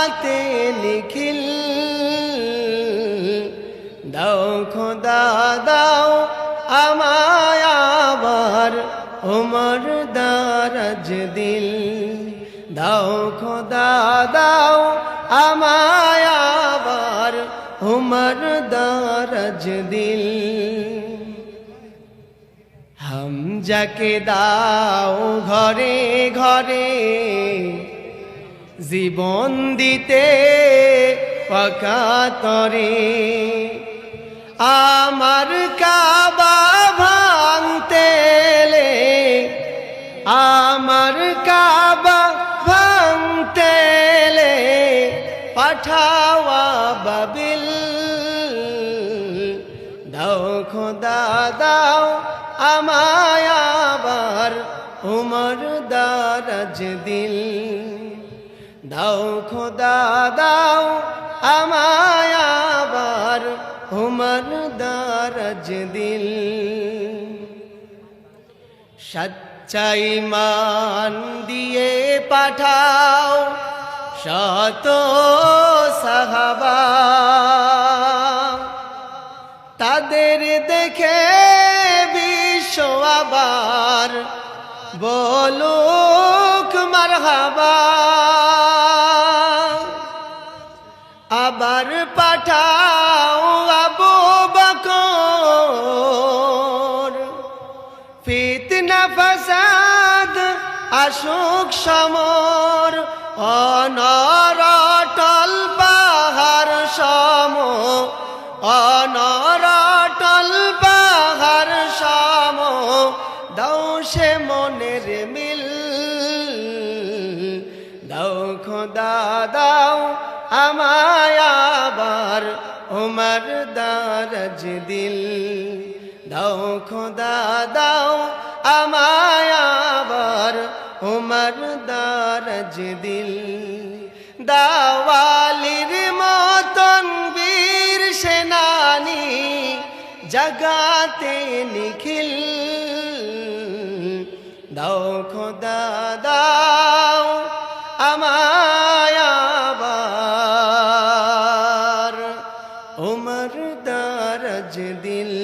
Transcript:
জগাতে নিখিল। দাও খোদা, দাও আমায় উমর দারাজ দিল। দাও খোদা, দাও আমায় উমর দারাজ দিল। হাম যাকে দাও ঘরে ঘরে জীবন দিতে পাকাতরে আমার কাবা ভাঙতেলে আমার কাবা ভাঙতেলে পাঠাওয়া বাবিল। দাও খোদা, দাও আমায় আবার, উমর দারাজ দিল। দাও খোদা, দাও আমায় আবার দারাজ দিল। সচ্চাই মান দিয়ে পাঠাও শত সাহাবা। তাদের দেখে বিশ্ব আবার বলুক মারহাবা। আবার পাঠাও আবু বকর। ফিতনা ফাসাদ আসুক সমর অনরটল পাহাড় সম অনরটল পাহাড় সম। দাও সে মনের মিল, দাও খোদা, দাও আমায় উমর দারাজ দিল। দাও খোদা, দাও আমায় উমর দারাজ দিল। দাওয়ালির মতন বীর সেনানি জগাতে নিখিল। দাও খোদা, দাও আমায় আবার। উমর দারাজ দিল